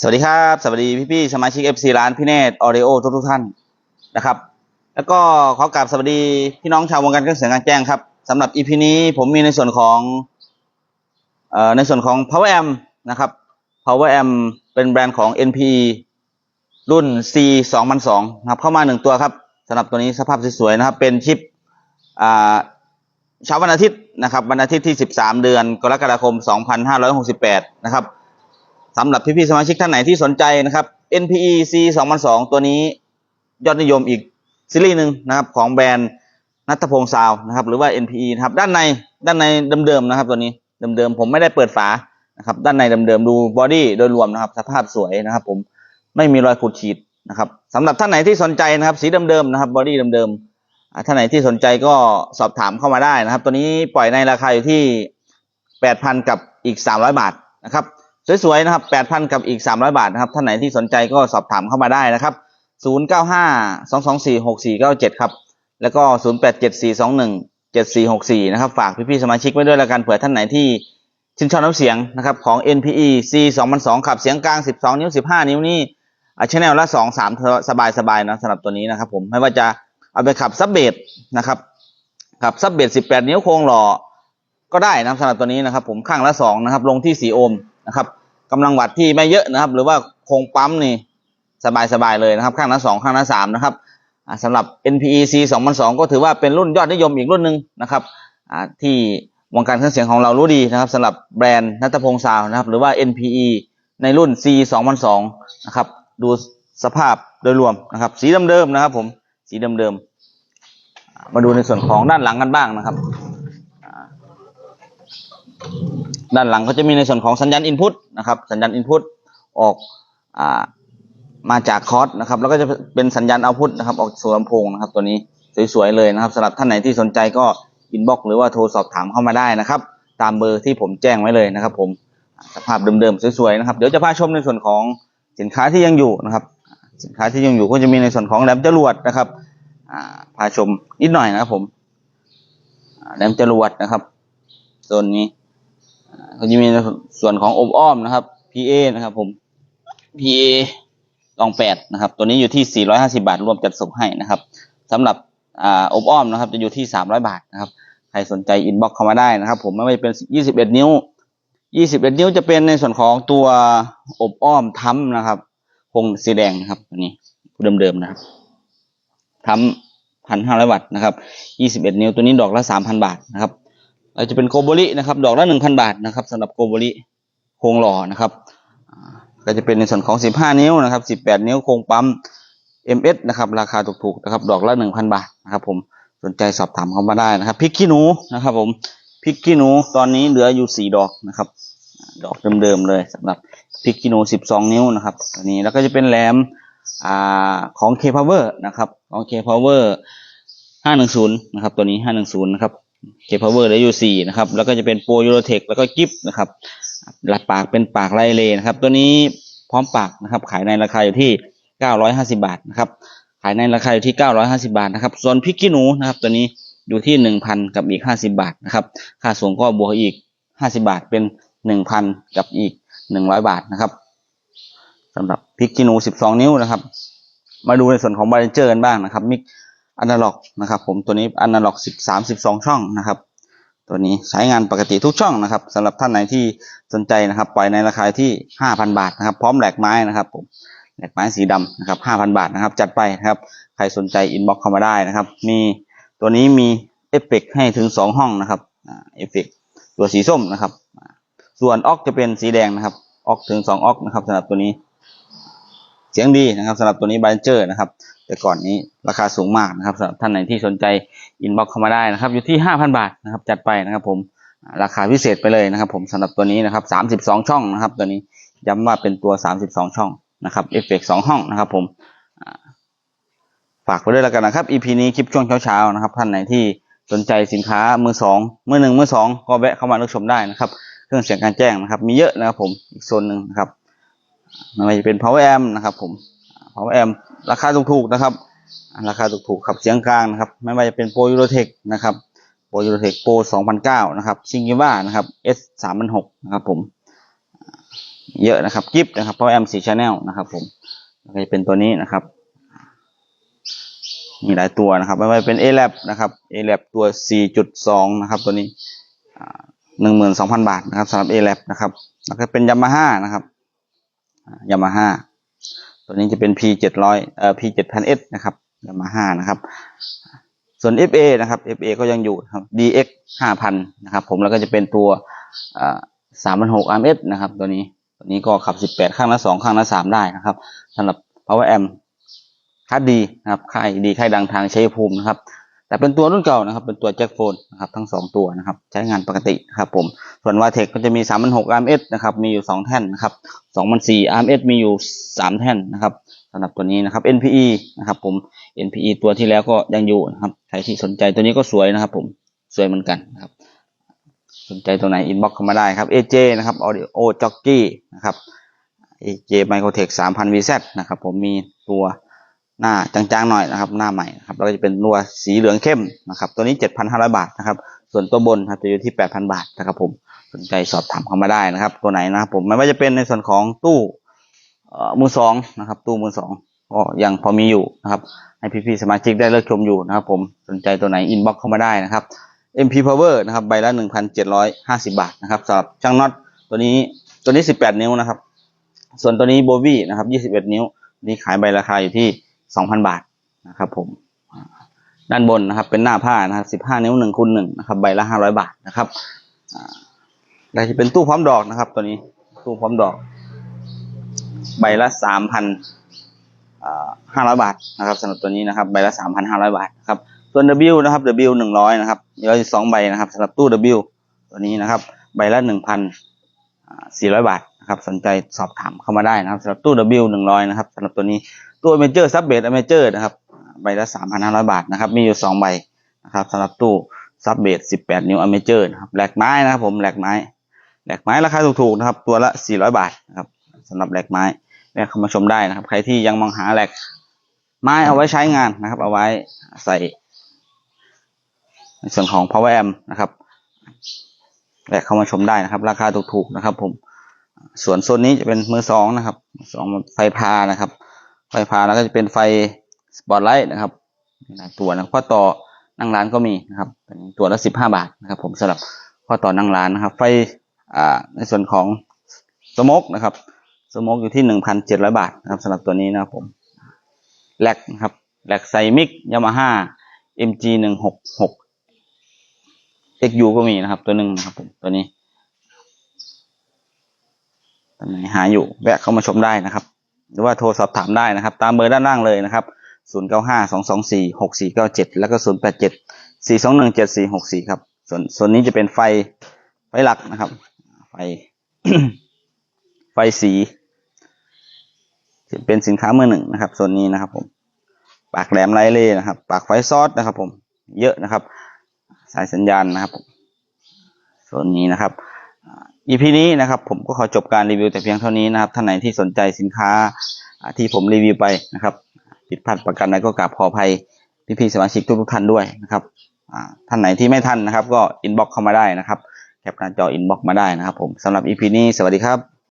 สวัสดีครับ สวัสดีพี่ๆสมาชิก FC ร้านพี่เนตออเดโอทุกๆท่านนะครับ แล้วก็ขอกราบสวัสดีพี่น้องชาววงการเครื่องเสียงกางแจ้งครับสำหรับ EP นี้ผมมีในส่วนของเอ่อในส่วนของ Power Amp นะครับ Power Amp เป็นแบรนด์ของ NPE รุ่น C 2 0 0นะครับเข้ามาหนึ่งตัวครับสำหรับตัวนี้สภาพสวยๆนะครับ เป็นชิปอ่าเช้าวันอาทิตย์นะครับ วันอาทิตย์ที่ 13 เดือน กรกฎาคม 2568 นะครับ สำหรับพี่ๆสมาชิกท่านไหนที่สนใจนะครับ NPE C 2002ตัวนี้ยอดนิยมอีกซีรีส์หนึ่งนะครับของแบรนด์นัทพงศ์ซาวนะครับ หรือว่า NPE นะครับด้านในด้านในเดิมๆนะครับ ตัวนี้เดิมๆผมไม่ได้เปิดฝานะครับ ด้านในเดิมๆดูบอดี้โดยรวมนะครับ สภาพสวยนะครับ ผมไม่มีรอยขูดขีดนะครับสำหรับท่านไหนที่สนใจนะครับ สีเดิมๆนะครับบอดี้เดิมๆอ่าท่านไหนที่สนใจก็สอบถามเข้ามาได้นะครับ ตัวนี้ปล่อยในราคาอยู่ที่ 8,000 กับอีก 300 บาทนะครับ สวยๆนะครับ8,000กับอีก300บาทนะครับท่านไหนที่สนใจก็สอบถามเข้ามาได้นะครับ0952246497ครับแล้วก็0874217464นะครับฝากพี่ๆสมาชิกไว้ด้วยละกันเผื่อท่านไหนที่ชื่นชอบน้ำเสียงนะครับของ NPE C 2002ขับเสียงกลาง 12 นิ้ว 15 นิ้วนี่อ่าชแนลละ 2 3 สบายๆนะสำหรับตัวนี้นะครับผมไม่ว่าจะเอาไปขับซับเบสนะครับขับซับเบส18 นิ้วโครงหล่อก็ได้นะสำหรับตัวนี้นะครับผมข้างละสองนะครับ ลงที่ 4 โอห์ม นะครับกำลังวัตต์ที่ไม่เยอะนะครับ หรือว่าโครงปั๊มนี่สบายๆเลยนะครับ ข้างละสองข้างละสามนะครับอ่าสำหรับ NPE C 2002 ก็ถือว่าเป็นรุ่นยอดนิยมอีกรุ่นหนึ่งนะครับที่วงการเครื่องเสียงของเรารู้ดีนะครับสำหรับแบรนด์นัทพงศ์ซาวนะครับ หรือว่า NPE ในรุ่น C 2002นะครับ ดูสภาพโดยรวมนะครับ สีเดิมๆนะครับผมสีเดิมๆมาดูในส่วนของด้านหลังกันบ้างนะครับ ด้านหลังก็จะมีในส่วนของสัญญาณอินพุตนะครับ สัญญาณอินพุตออกอ่ามาจากคอร์สนะครับ แล้วก็จะเป็นสัญญาณเอาพุตนะครับ ออกสู่ลำโพงนะครับ ตัวนี้สวยๆเลยนะครับสำหรับท่านไหนที่สนใจก็อินบ็อกหรือว่าโทรสอบถามเข้ามาได้นะครับ ตามเบอร์ที่ผมแจ้งไว้เลยนะครับผมสภาพเดิมๆสวยๆนะครับ เดี๋ยวจะพาชมในส่วนของสินค้าที่ยังอยู่นะครับ สินค้าที่ยังอยู่ก็จะมีในส่วนของแหลมจรวดนะครับพาชมนิดหน่อยนะครับผมแหลมจรวดนะครับโซนนี้ ก็จะมีในส่วนของอบอ้อมนะครับ PA นะครับผม PA ลองแปดนะครับ ตัวนี้อยู่ที่ 450 บาท รวมจัดส่งให้นะครับสำหรับอ่าอบอ้อมนะครับ จะอยู่ที่ 300 บาทนะครับ ใครสนใจอินบ็อกเข้ามาได้นะครับ ผมไม่ว่าจะเป็น 21 นิ้ว 21 นิ้วจะเป็นในส่วนของตัวอบอ้อมทั้มนะครับพงสีแดงนะครับตัวนี้เดิมๆนะครับทั้มพันห้าร้อยวัตต์นะครับ 21 นิ้วตัวนี้ดอกละ 3,000 บาทนะครับ เราจะเป็นโกโบรินะครับ ดอกละหนึ่งพันบาทนะครับสำหรับโกโบริโครงหล่อนะครับก็จะเป็นในส่วนของสิบห้านิ้วนะครับสิบแปดนิ้วโครงปั๊ม MS นะครับ ราคาถูกๆนะครับ ดอกละหนึ่งพันบาทนะครับผมสนใจสอบถามเข้ามาได้นะครับพริกขี้หนูนะครับผมพริกขี้หนูตอนนี้เหลืออยู่สี่ดอกนะครับ ดอกเดิมๆเลยสำหรับพริกขี้หนูสิบสองนิ้วนะครับอันนี้แล้วก็จะเป็นแหลมอ่าของ K Power นะครับของ K Power ห้าหนึ่งศูนย์นะครับตัวนี้ห้าหนึ่งศูนย์นะครับ เคพาวเวอร์เหลืออยู่สี่นะครับ แล้วก็จะเป็นโปรยูโรเทคแล้วก็กิฟนะครับหลักปากเป็นปากไลเลนะครับ ตัวนี้พร้อมปากนะครับ ขายในราคาอยู่ที่เก้าร้อยห้าสิบาทนะครับ ขายในราคาอยู่ที่เก้าร้อยห้าสิบาทนะครับ ส่วนพริกขี้หนูนะครับ ตัวนี้อยู่ที่หนึ่งพันกับอีกห้าสิบาทนะครับ ค่าส่งก็บวกอีกห้าสิบาทเป็นหนึ่งพันกับอีกหนึ่งร้อยบาทนะครับสำหรับพริกขี้หนูสิบสองนิ้วนะครับ มาดูในส่วนของบาร์เจอร์กันบ้างนะครับมิก อนาล็อกนะครับผมตัวนี้อนาล็อกสิบสามสิบสองช่องนะครับ ตัวนี้ใช้งานปกติทุกช่องนะครับสำหรับท่านไหนที่สนใจนะครับ ปล่อยในราคาที่ห้าพันบาทนะครับ พร้อมแหลกไม้นะครับผมแหลกไม้สีดำนะครับห้าพันบาทนะครับ จัดไปนะครับ ใครสนใจอินบ็อกเข้ามาได้นะครับ มีตัวนี้มีเอฟเฟกต์ให้ถึงสองห้องนะครับเอฟเฟกต์ตัวสีส้มนะครับ ส่วนออกจะเป็นสีแดงนะครับ ออกถึงสองออกนะครับสำหรับตัวนี้ เสียงดีนะครับสำหรับตัวนี้บาร์เจอร์นะครับ แต่ก่อนนี้ราคาสูงมากนะครับสำหรับท่านไหนที่สนใจอินบ็อกเข้ามาได้นะครับ อยู่ที่ห้าพันบาทนะครับจัดไปนะครับผมราคาพิเศษไปเลยนะครับ ผมสำหรับตัวนี้นะครับสามสิบสองช่องนะครับ ตัวนี้ย้ำว่าเป็นตัวสามสิบสองช่องนะครับเอฟเฟกสองห้องนะครับ ผมฝากไว้ด้วยแล้วกันนะครับ EP นี้คลิปช่วงเช้าๆนะครับ ท่านไหนที่สนใจสินค้ามือสองมือหนึ่งมือสองก็แวะเข้ามาเลือกชมได้นะครับ เครื่องเสียงการแจ้งนะครับ มีเยอะนะครับ ผมอีกโซนหนึ่งนะครับไม่ว่าจะเป็น power amp นะครับ ผม power amp ราคาถูกๆนะครับ ราคาถูกๆขับเสียงกลางนะครับ ไม่ว่าจะเป็นโปรยูโรเทคนะครับโปรยูโรเทคโปร2009นเก้านะครับซิงกิว่านะครับ S 3006นหกนะครับผมเยอะนะครับกิฟนะครับเพราะแอมสี่ชแนลนะครับผมก็จะเป็นตัวนี้นะครับมีหลายตัวนะครับไม่ว่าจะเป็น a l a b นะครับ a l a b ตัว 4.2 นะครับ ตัวนี้หนึ่งหมื่นสองพันบาทนะครับสำหรับ a l a b นะครับแล้วก็เป็นยามาฮ่านะครับยามาฮ่า ตัวนี้จะเป็น P 700เอ่อ P 7000S นะครับยามาฮ่านะครับ ส่วน FA นะครับ FA ก็ยังอยู่ครับ DX 5,000นะครับผมแล้วก็จะเป็นตัวสามพันหก RMS นะครับ ตัวนี้ตัวนี้ก็ขับ 18 ข้างละ 2 ข้างละ 3 ได้นะครับสำหรับ Power Amp ค่าดีนะครับค่ายดีค่ายดังทางชัยภูมินะครับ แต่เป็นตัวรุ่นเก่านะครับ เป็นตัวแจ็คโฟนนะครับทั้งสองตัวนะครับ ใช้งานปกตินะครับผม ส่วนวาเทคก็จะมี3 6 0 RMS นะครับ มีอยู่ 2 แท่นนะครับ2,400 RMS มีอยู่ 3 แท่นนะครับสำหรับตัวนี้นะครับ NPE นะครับผม NPE ตัวที่แล้วก็ยังอยู่นะครับใครที่สนใจตัวนี้ก็สวยนะครับ ผมสวยเหมือนกันนะครับ สนใจตัวไหนอินบ็อกเข้ามาได้ครับ AJ นะครับ Audio Jockey นะครับ AJ Microtech 3,000 VZ นะครับ ผมมีตัว หน้าจางๆหน่อยนะครับ หน้าใหม่นะครับแล้วก็จะเป็นตัวสีเหลืองเข้มนะครับ ตัวนี้ 7,500 บาทนะครับ ส่วนตัวบนครับจะอยู่ที่ 8,000 บาทนะครับ ผมสนใจสอบถามเข้ามาได้นะครับ ตัวไหนนะครับผมไม่ว่าจะเป็นในส่วนของตู้มือสองนะครับ ตู้มือสองก็ยังพอมีอยู่นะครับ ให้พี่ๆสมาชิกได้เลือกชมอยู่นะครับ ผมสนใจตัวไหนอินบ็อกเข้ามาได้นะครับ MP Power นะครับใบละ 1,750 บาทนะครับสำหรับช่างน็อตตัวนี้ตัวนี้ 18 นิ้วนะครับ ส่วนตัวนี้โบวี่นะครับ 21 นิ้ว นี่ขายใบราคาอยู่ที่ 2,000บาทนะครับผมด้านบนนะครับ เป็นหน้าผ้านะครับ15นิ้ว1คูณ1นะครับใบละ500บาทนะครับอ่าแล้วจะเป็นตู้พร้อมดอกนะครับ ตัวนี้ตู้พร้อมดอก ใบละ3,000อ่า500บาทนะครับสำหรับตัวนี้นะครับใบละ3,500บาทนะครับส่วน W นะครับ W หนึ่งร้อยนะครับมีร้อยสองใบนะครับสำหรับตู้ W ตัวนี้นะครับ ใบละหนึ่งพันสี่ร้อยบาทนะครับ สนใจสอบถามเข้ามาได้นะครับสำหรับตู้ W หนึ่งร้อยนะครับสำหรับตัวนี้ ตู้เมเจอร์ซับเบสอเมเจอร์นะครับใบละสามพันห้าร้อยบาทนะครับ มีอยู่สองใบนะครับสำหรับตู้ซับเบสสิบแปดนิ้วอเมเจอร์นะครับแหลกไม้นะครับผมแหลกไม้แหลกไม้ราคาถูกๆนะครับ ตัวละสี่ร้อยบาทนะครับสำหรับแหลกไม้แวะเข้ามาชมได้นะครับ ใครที่ยังมองหาแหลกไม้เอาไว้ใช้งานนะครับ เอาไว้ใส่ในส่วนของ power amp นะครับและเข้ามาชมได้นะครับ ราคาถูกๆนะครับ ผมส่วนโซนนี้จะเป็นมือสองนะครับสองไฟพานะครับ ไฟพาแล้วก็จะเป็นไฟสปอตไลท์นะครับหลายตัวนะข้อต่อนั่งร้านก็มีนะครับเป็นตัวละสิบห้าบาทนะครับ ผมสำหรับข้อต่อนั่งร้านนะครับ ไฟอ่าในส่วนของสโมกนะครับสโมกอยู่ที่หนึ่งพันเจ็ดร้อยบาทนะครับสำหรับตัวนี้นะครับผมแลกนะครับแลกไซมิกยามาฮ่า MG หนึ่งหกหก XU ก็มีนะครับ ตัวหนึ่งนะครับผมตัวนี้ตัวไหนหาอยู่แวะเข้ามาชมได้นะครับ หรือว่าโทรสอบถามได้นะครับ ตามเบอร์ด้านล่างเลยนะครับ 0 9 5 2 2 4 6 4 9 7 แล้วก็ 0 8 7 4 2 1 7 4 6 4 ครับ ส่วนส่วนนี้จะเป็นไฟไฟหลักนะครับ ไฟ ไฟสีจะเป็นสินค้ามือหนึ่งนะครับส่วนนี้นะครับ ผม ปากแหลมไลเล่นะครับ ปากไฟซอสนะครับ ผม เยอะนะครับ สายสัญญาณนะครับส่วนนี้นะครับ อีพีนี้นะครับผมก็ขอจบการรีวิวแต่เพียงเท่านี้นะครับท่านไหนที่สนใจสินค้าที่ผมรีวิวไปนะครับผิดพลาดประกันใดก็กราบขออภัยพี่ๆสมาชิกทุกๆท่านด้วยนะครับท่านไหนที่ไม่ทันนะครับ ก็อินบ็อกเข้ามาได้นะครับแคปหน้าจออินบ็อกมาได้นะครับผมสำหรับอีพีนี้สวัสดีครับ